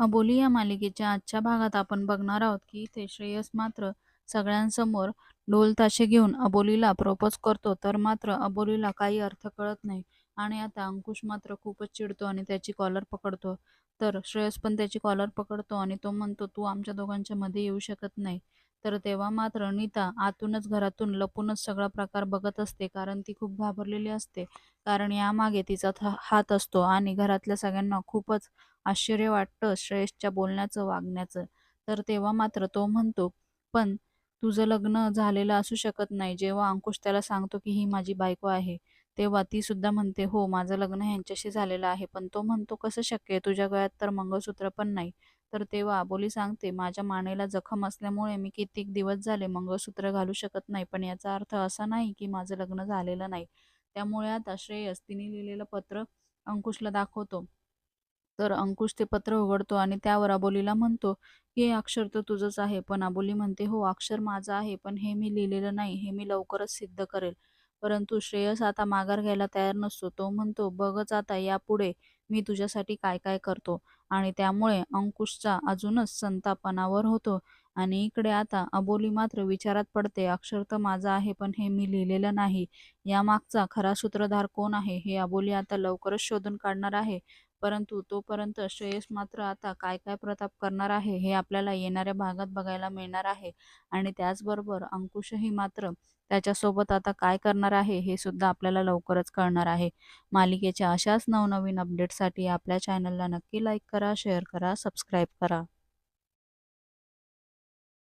अबोली या मालिकेच्या आजच्या भागात आपण बघणार आहोत की इथे श्रेयस मात्र सगळ्यांसमोर ढोल ताशे घेऊन अबोलीला प्रपोज करतो तर मात्र अबोलीला काही अर्थ कळत नाही आणि आता अंकुश मात्र खूपच चिडतो आणि त्याची कॉलर पकडतो. तर श्रेयस पण त्याची कॉलर पकडतो आणि तो म्हणतो तू आमच्या दोघांच्या मध्ये येऊ शकत नाही. तर तेव्हा मात्र नीता आतूनच घरातून लपूनच सगळा प्रकार बघत असते कारण ती खूप घाबरलेली असते. कारण यामागे तिचा हात असतो आणि घरातल्या सगळ्यांना खूपच आश्चर्य वाटतं श्रेयसच्या बोलण्याचं वागण्याचं. तर तेव्हा मात्र तो म्हणतो पण तुझं लग्न झालेलं असू शकत नाही. जेव्हा अंकुश त्याला सांगतो की ही माझी बायको आहे तेव्हा ती सुद्धा म्हणते हो माझं लग्न ह्यांच्याशी झालेलं आहे. पण तो म्हणतो कसं शक्य आहे? तुझ्या गळ्यात तर मंगळसूत्र पण नाही. तर तेव्हा अबोली सांगते माझ्या मानेला जखम असल्यामुळे मी कित्येक दिवस झाले मंगळसूत्र घालू शकत नाही पण याचा अर्थ असा नाही की माझं लग्न झालेलं नाही. त्यामुळे आता श्रेयस तिने लिहिलेलं पत्र अंकुशला दाखवतो. तर अंकुश ते पत्र उघडतो आणि त्यावर अबोलीला म्हणतो की हे अक्षर तर तुझंच आहे पण अबोली म्हणते हो अक्षर माझं आहे पण हे मी लिहिलेलं नाही हे मी लवकरच सिद्ध करेल. परंतु श्रेयस आता माघार घ्यायला तयार नसतो. तो म्हणतो बघच आता यापुढे मी तुझ्यासाठी काय काय करतो. आणि त्यामुळे अंकुशचा अजूनच संतापनावर होतो. आणि इकडे आता अबोली मात्र विचारात पडते अक्षर तर माझं आहे पण हे मी लिहिलेलं नाही. यामागचा खरा सूत्रधार कोण आहे हे अबोली आता लवकरच शोधून काढणार आहे. परंतु तोपर्यंत श्रेयस मात्र आता काय काय प्रताप करणार आहे हे आपल्याला येणाऱ्या भागात बघायला मिळणार आहे. आणि त्याचबरोबर अंकुशही मात्र त्याच्यासोबत आता काय करणार आहे हे सुद्धा आपल्याला लवकरच कळणार आहे. मालिकेच्या अशाच नवनवीन अपडेटसाठी आपल्या चॅनलला नक्की लाईक करा शेअर करा सबस्क्राईब करा.